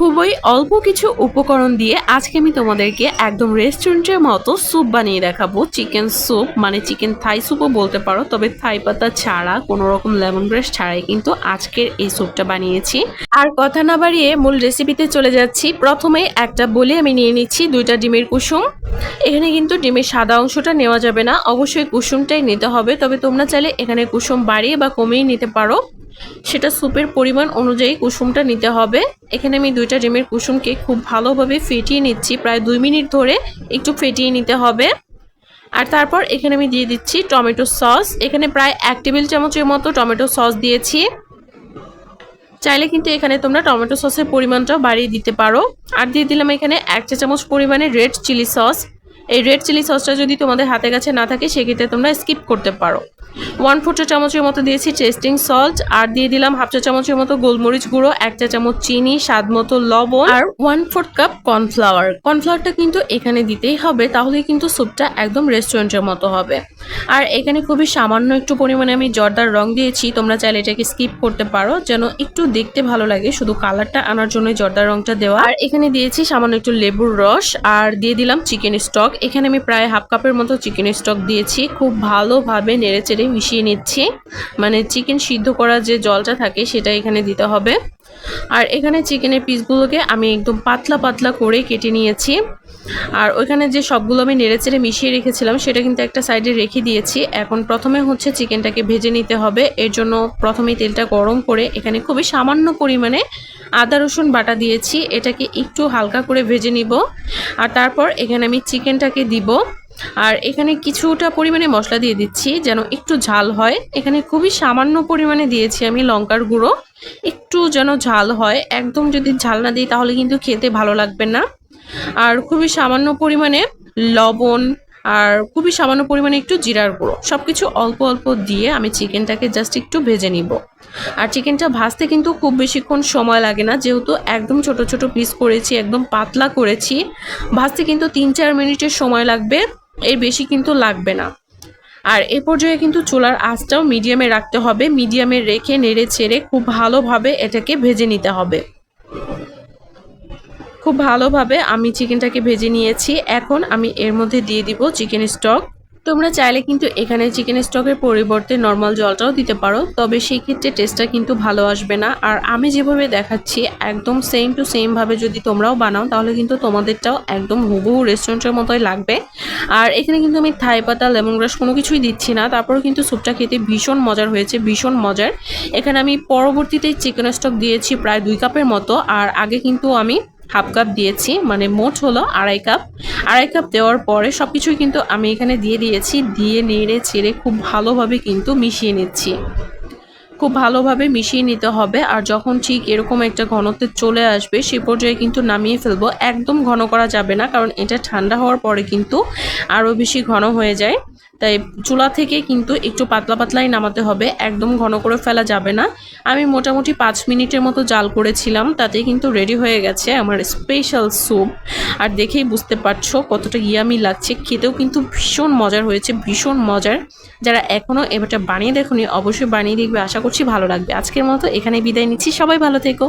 খুবই অল্প কিছু উপকরণ দিয়ে আজকে আমি তোমাদেরকে একদম রেস্টুরেন্টের মতো স্যুপ বানিয়ে দেখাবো। চিকেন স্যুপ মানে চিকেন থাই স্যুপও বলতে পারো, তবে থাই পাতা ছাড়া কোনো রকম লেমন গ্রাস ছাড়াই কিন্তু আজকের এই স্যুপটা বানিয়েছি। আর কথা না বাড়িয়ে মূল রেসিপিতে চলে যাচ্ছি। প্রথমে একটা বলে আমি নিয়ে নিচ্ছি, দুইটা ডিমের কুসুম। এখানে কিন্তু ডিমের সাদা অংশটা নেওয়া যাবে না, অবশ্যই কুসুমটাই নিতে হবে, তবে তোমরা চাইলে এখানে কুসুম বাড়িয়ে বা কমিয়ে নিতে পারো। সেটা স্যুপের পরিমাণ অনুযায়ী কুসুমটা নিতে হবে। এখানে আমি দুইটা ডিমের কুসুমকে খুব ভালোভাবে ফেটিয়ে নিচ্ছি। প্রায় দুই মিনিট ধরে একটু ফেটিয়ে নিতে হবে। আর তারপর এখানে আমি দিয়ে দিচ্ছি টমেটো সস। এখানে প্রায় এক টেবিল চামচের মতো টমেটো সস দিয়েছি। চাইলে কিন্তু এখানে তোমরা টমেটো সসের পরিমাণটাও বাড়িয়ে দিতে পারো। আর দিয়ে দিলাম এখানে এক চা চামচ পরিমাণে রেড চিলি সস। এই রেড চিলি সসটা যদি তোমাদের হাতে কাছে না থাকে, সেক্ষেত্রে তোমরা স্কিপ করতে পারো। ওয়ান ফোর চা চামচের মতো দিয়েছি টেস্টিং সল্ট, আর দিয়ে দিলাম হাফ চা চামচের মতো গোলমরিচ গুঁড়ো, এক চা চামচ চিনি, স্বাদ মতো লবণ, আর ওয়ান ফোর্থ কাপ কর্নফ্লাওয়ার। কর্নফ্লাওয়ারটা কিন্তু এখানে দিতেই হবে, তাহলে কিন্তু স্যুপটা একদম রেস্টুরেন্টের মতো হবে। আর এখানে খুবই সামান্য একটু পরিমাণে আমি জর্দার রং দিয়েছি, তোমরা চাইলে এটাকে স্কিপ করতে পারো, যেন একটু দেখতে ভালো লাগে, শুধু কালারটা আনার জন্য জর্দার রংটা দেওয়া। আর এখানে দিয়েছি সামান্য একটু লেবুর রস, আর দিয়ে দিলাম চিকেন স্টক। এখানে আমি প্রায় হাফ কাপের মতো চিকেন স্টক দিয়েছি, খুব ভালোভাবে নেড়ে চেড়ে মিশিয়ে নিচ্ছি। মানে চিকেন সিদ্ধ করা যে জলটা থাকে সেটা এখানে দিতে হবে। আর এখানে চিকেনের পিসগুলোকে আমি একদম পাতলা পাতলা করে কেটে নিয়েছি। আর ওইখানে যে সবগুলো আমি নেড়ে চেড়ে মিশিয়ে রেখেছিলাম, সেটা কিন্তু একটা সাইডে রেখে দিয়েছি। এখন প্রথমে হচ্ছে চিকেনটাকে ভেজে নিতে হবে। এর জন্য প্রথমে তেলটা গরম করে এখানে খুবই সামান্য পরিমাণে আদা, রসুন বাটা দিয়েছি। এটাকে একটু হালকা করে ভেজে নিব। আর তারপর এখানে আমি চিকেনটাকে দিব। আর এখানে কিছুটা পরিমাণে মশলা দিয়ে দিচ্ছি, যেন একটু ঝাল হয়। এখানে খুবই সামান্য পরিমাণে দিয়েছি আমি লঙ্কার গুঁড়ো। একটু যেন ঝাল হয়। একদম যদি ঝাল না দিই, তাহলে কিন্তু খেতে ভালো লাগবে না। আর খুবই সামান্য পরিমাণে লবণ আর খুবই সামান্য পরিমাণে একটু জিরার গুঁড়ো। সব কিছু অল্প অল্প দিয়ে আমি চিকেনটাকে জাস্ট একটু ভেজে নিব। আর চিকেনটা ভাজতে কিন্তু খুব বেশিক্ষণ সময় লাগে না। যেহেতু একদম ছোট ছোট পিস করেছি, একদম পাতলা করেছি। ভাজতে কিন্তু তিন চার মিনিটের সময় লাগবে। এর বেশি কিন্তু লাগবে না। আর এ পর্যায়ে কিন্তু চুলার আঁচটাও মিডিয়ামে রাখতে হবে। মিডিয়ামে রেখে, নেড়ে ছেড়ে খুব ভালোভাবে এটাকে ভেজে নিতে হবে। খুব ভালোভাবে আমি চিকেনটাকে ভেজে নিয়েছি। এখন আমি এর মধ্যে দিয়ে দিব চিকেন স্টক তোমরা চাইলে কিন্তু এখানে চিকেন স্টকের পরিবর্তে নর্মাল জলটাও দিতে পারো, তবে সেই ক্ষেত্রে টেস্টটা কিন্তু ভালো আসবে না। আর আমি যেভাবে দেখাচ্ছি, একদম সেম টু সেম ভাবে যদি তোমরাও বানাও, তাহলে কিন্তু তোমাদেরটাও একদম হুবহু রেস্টুরেন্টের মতোই লাগবে। আর এখানে কিন্তু আমি থাই পাতা, লেমন গ্রাস কোনো কিছুই দিচ্ছি না, তারপরেও কিন্তু স্যুপটা খেতে ভীষণ মজার হয়েছে, ভীষণ মজার। এখানে আমি পরবর্তীতে চিকেন স্টক দিয়েছি প্রায় দুই কাপের মতো, আর আগে কিন্তু আমি হাফ কাপ দিয়েছি মানে মোট হলো আড়াই কাপ। আড়াই কাপ দেওয়ার পরে সব কিছুই কিন্তু আমি এখানে দিয়ে দিয়েছি, দিয়ে নেড়ে ছেড়ে খুব ভালোভাবে কিন্তু মিশিয়ে নিচ্ছি। খুব ভালোভাবে মিশিয়ে নিতে হবে আর যখন ঠিক এরকম একটা ঘনত্বে চলে আসবে সে পর্যায়ে কিন্তু নামিয়ে ফেলব। একদম ঘন করা যাবে না কারণ এটা ঠান্ডা হওয়ার পরে কিন্তু আরও বেশি ঘন হয়ে যায়। তাই চুলা থেকে কিন্তু একটু পাতলা পাতলাই নামাতে হবে। একদম ঘন করে ফেলা যাবে না। আমি মোটামুটি পাঁচ মিনিটের মতো জাল করেছিলাম। তাতে কিন্তু রেডি হয়ে গেছে আমার স্পেশাল স্যুপ আর দেখেই বুঝতে পারছ কতটা ইয়ামি লাগছে। খেতেও কিন্তু ভীষণ মজার হয়েছে, ভীষণ মজার। যারা এখনও এবারটা বানিয়ে দেখুনি, অবশ্যই বানিয়ে দেখবে। আশা করছি ভালো লাগবে। আজকের মতো এখানে বিদায় নিচ্ছি। সবাই ভালো থেকো।